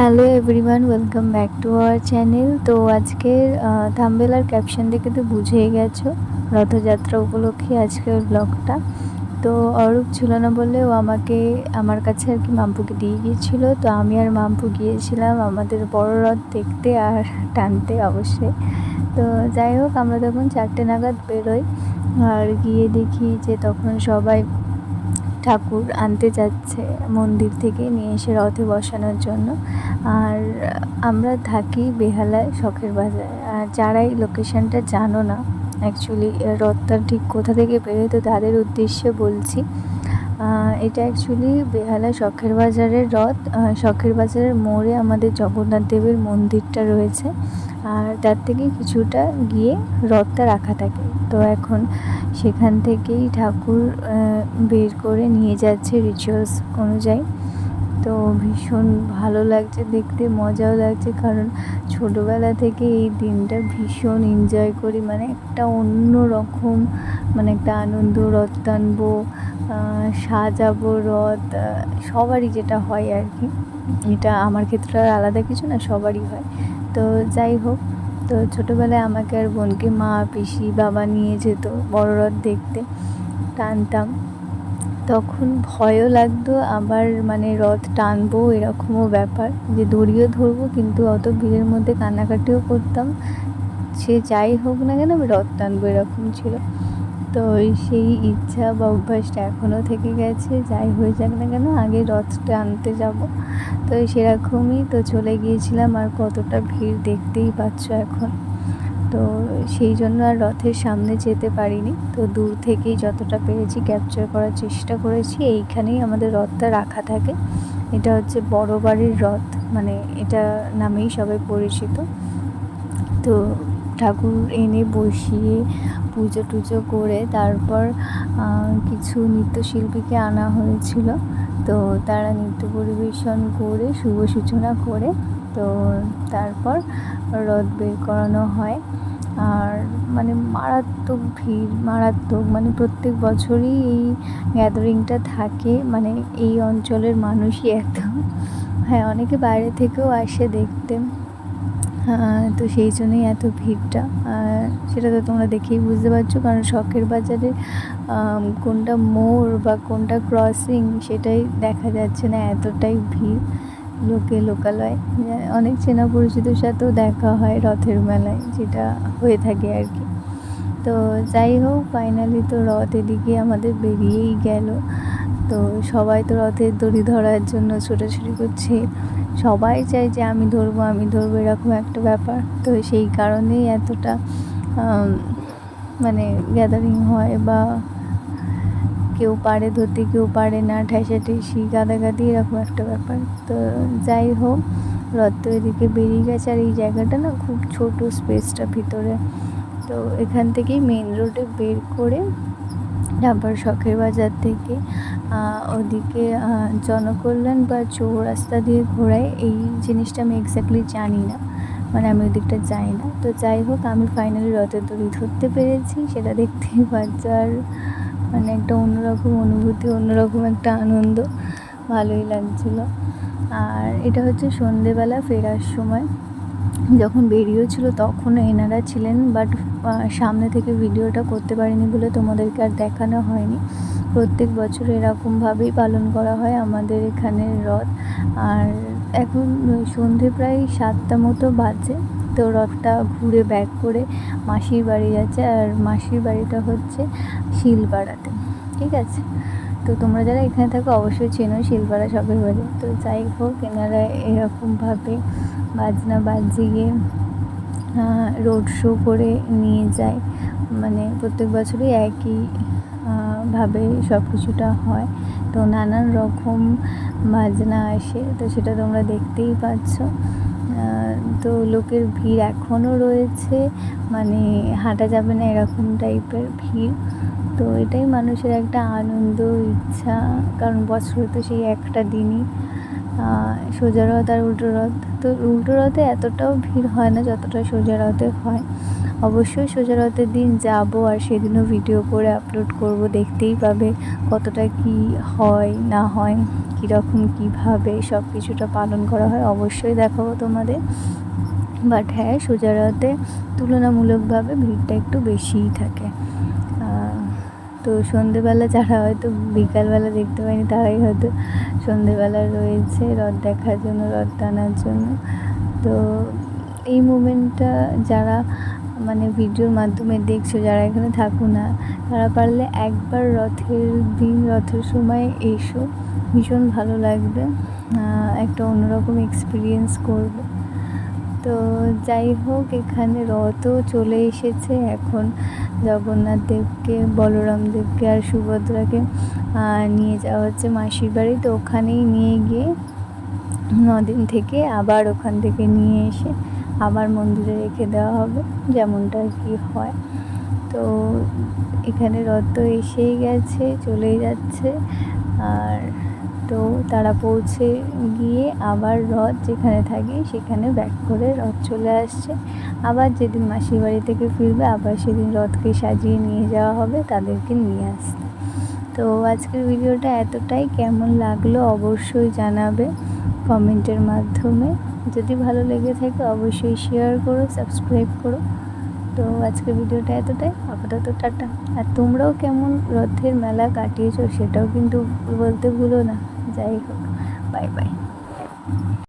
Hello everyone welcome back to our channel তো আজকের thumbnail আর caption দেখে তো বুঝেই গেছো রথযাত্রা উপলক্ষে আজকের ব্লগটা তো অরূপ ছিল না বলে ও আমাকে, আমার কাছে আর কি মাম্পুকে দিয়ে গিয়েছিল। তো আমি আর মাম্পু গিয়েছিলাম আমাদের বড় রথ দেখতে আর টানতে অবশ্যই। তো যাই হোক, আমরা তখন চারটে নাগাদ বেরোই। আর গিয়ে দেখি যে তখন সবাই ঠাকুর আনতে যাচ্ছে মন্দির থেকে নিয়ে এসে রথে বসানোর জন্য। আর আমরা থাকি বেহালায় শখের বাজারে। আর যারা এই লোকেশানটা জানো না অ্যাকচুয়ালি রথটা ঠিক কোথা থেকে বেরোয় তো তাদের উদ্দেশ্যে বলছি এটা অ্যাকচুয়ালি বেহালা শখের বাজারের রথ। শখের বাজারের মোড়ে আমাদের জগন্নাথ দেবের মন্দিরটা রয়েছে। আর তার থেকে কিছুটা গিয়ে রথটা রাখা থাকে। তো এখন সেখান থেকেই ঠাকুর বের করে নিয়ে যাচ্ছে রিচুয়ালস অনুযায়ী। তো ভীষণ ভালো লাগছে দেখতে, মজাও লাগছে কারণ ছোটোবেলা থেকে এই দিনটা ভীষণ এনজয় করি। মানে একটা অন্য রকম মানে একটা আনন্দ, রথ টানবো সাজাবো রথ সবারই যেটা হয় আর কি। এটা আমার ক্ষেত্রে আলাদা কিছু না, সবারই হয়। তো যাই হোক, তো ছোটোবেলায় আমাকে আর বোনকে মা, পিসি, বাবা নিয়ে যেত বড় রথ দেখতে। টানতাম। তখন ভয়ও লাগতো, আবার মানে রথ টানবো এরকমও ব্যাপার। যে দড়িও ধরবো, কিন্তু অত ভিড়ের মধ্যে কান্নাকাটিও করতাম। সে যাই হোক না কেন, আমি রথ টানবো এরকম ছিল। তো সেই ইচ্ছা বা অভ্যাসটা এখনও থেকে গেছে, যাই হয়ে যাক না কেন, আগে রথ টানতে যাব। তো সেরকমই তো চলে গিয়েছিলাম, আর কতটা ভিড় দেখতেই পাচ্ছ এখন। তো সেই জন্য আর রথের সামনে যেতে পারিনি। তো দূর থেকেই যতটা পেরেছি ক্যাপচার করার চেষ্টা করেছি, এইখানেই আমাদের রথটা রাখা থাকে। এটা হচ্ছে বড় বাড়ির রথ মানে এটা নামেই সবাই পরিচিত। তো ঠাকুর এনে বসিয়ে পুজো টুজো করে তারপর কিছু নৃত্যশিল্পীকে আনা হয়েছিল। তো তারা নৃত্য পরিবেশন করে, শুভ সূচনা করে, তো তারপর রথ বের করানো হয়। আর মানে মারাত্মক ভিড়, মারাত্মক মানে প্রত্যেক বছরই এই গ্যাদারিংটা থাকে। মানে এই অঞ্চলের মানুষই এত হ্যাঁ অনেকে বাইরে থেকেও আসে দেখতে। তো সেই জন্যই এত ভিড়টা। সেটা তো তোমরা দেখেই বুঝতে পারছ, কারণ শখের বাজারে কোনটা মোড় বা কোনটা ক্রসিং সেটাই দেখা যাচ্ছে না, এতটাই ভিড় লোকে লোকালয়। অনেক চেনা পরিচিতর সাথেও দেখা হয় রথের মেলায়, যেটা হয়ে থাকে আর কি। তো যাই হোক ফাইনালি তো রথ এদিকে আমাদের বেরিয়েই গেল। তো সবাই তো রথের দড়ি ধরার জন্য ছোটাছুটি করছে। সবাই চায় যে আমি ধরবো আমি ধরবো, এরকম একটা ব্যাপার। তো সেই কারণেই এতটা মানে গ্যাদারিং হয় বা কেউ পারে ধরতে, কেউ পারে না ঠেসাঠেসি গাদাগাদি, এরকম একটা ব্যাপার। তো যাই হোক, রথ তো এদিকে বেরিয়ে গেছে আর এই জায়গাটা না খুব ছোট স্পেসটা ভিতরে। তো এখান থেকেই মেন রোডে বের করে ডাবার শখের বাজার থেকে ওদিকে জনকল্যাণ বা চৌরাস্তা দিয়ে ঘোরায়, এই জিনিসটা আমি এক্স্যাক্টলি জানি না। মানে আমি ওদিকটা যাই না। তো যাই হোক, আমি ফাইনালি রথের দড়ি ধরতে পেরেছি। সেটা দেখতেই পাচ্ছি আর মানে একটা অন্যরকম অনুভূতি, অন্যরকম একটা আনন্দ। ভালোই লাগছিল। আর এটা হচ্ছে সন্ধেবেলা ফেরার সময়। যখন বেরিয়েছিল তখনও এনারা ছিলেন বাট সামনে থেকে ভিডিওটা করতে পারিনি বলে তোমাদেরকে আর দেখানো হয়নি। প্রত্যেক বছর এরকমভাবেই পালন করা হয় আমাদের এখানের রথ। আর এখন সন্ধে প্রায় সাতটা মতো বাজে, তো রথটা ঘুরে ব্যাক করে মাসির বাড়ি যাচ্ছে। আর মাসির বাড়িটা হচ্ছে শিলপাড়াতে। ঠিক আছে? তো তোমরা যারা এখানে থাকো অবশ্যই চেনো শিলপাড়া সবের বাড়ি তো যাই হোক, এনারা এরকমভাবে বাজনা বাজিয়ে রোড শো করে নিয়ে যায়। মানে প্রত্যেক বছরই একই ভাবে সব কিছুটা হয়। তো নানান রকম বাজনা আসে, তো সেটা তোমরা দেখতেই পাচ্ছ। তো লোকের ভিড় এখনও রয়েছে। মানে হাঁটা যাবে না এরকম টাইপের ভিড়। তো এটাই মানুষের একটা আনন্দ, ইচ্ছা। কারণ বছরে তো সেই একটা দিনই সোজা রথ আর উল্টো রথ। তো উল্টো রথে এতটাও ভিড় হয় না যতটা সোজা রথে হয়। অবশ্যই সোজা রথের দিন যাব আর সেদিনও ভিডিও করে আপলোড করব। দেখতেই পাবে কতটা কি হয়, না হয়, কীরকম, কীভাবে সব কিছুটা পালন করা হয়। অবশ্যই দেখাবো তোমাদের। বাট হ্যাঁ সোজা রথে তুলনামূলকভাবে ভিড়টা একটু বেশিই থাকে। তো সন্ধেবেলা যারা হয়তো বিকালবেলা দেখতে পায়নি, তারাই হয়তো সন্ধেবেলা রয়েছে রথ দেখার জন্য, রথ টানার জন্য। তো এই মুমেন্টটা যারা মানে ভিডিওর মাধ্যমে দেখছ, যারা এখানে থাকো না, তারা পারলে একবার রথের দিন, রথের সময় এসো। ভীষণ ভালো লাগবে। একটা অন্যরকম এক্সপিরিয়েন্স করবে। তো যাই হোক, এখানে রথও চলে এসেছে। এখন জগন্নাথ দেবকে বলরাম দেবকে আর সুভদ্রাকে নিয়ে যাওয়া হচ্ছে মাসির বাড়ি। তো ওখানেই নিয়ে গিয়ে নদিন থেকে আবার ওখান থেকে নিয়ে এসে আবার মন্দিরে রেখে দেওয়া হবে, যেমনটা কি হয়। তো এখানে রথ এসেই গেছে, চলেই যাচ্ছে। আর তো তারা পৌঁছে গিয়ে আবার রথ যেখানে থাকে সেখানে ব্যাক করে রথ চলে আসছে। আবার যেদিন মাসির বাড়ি থেকে ফিরবে, আবার সেদিন রথকে সাজিয়ে নিয়ে যাওয়া হবে, তাদেরকে নিয়ে আসতে। তো আজকের ভিডিওটা এতটাই। কেমন লাগল অবশ্যই জানাবে কমেন্টের মাধ্যমে। যদি ভালো লেগে থাকে অবশ্যই শেয়ার করো সাবস্ক্রাইব করো। তো আজকের ভিডিওটা এতটাই। আপাতত টাটা। আর তোমরাও কেমন রথের মেলা কাটিয়েছো সেটাও কিন্তু বলতে ভুলো না। যাই হোক বাই বাই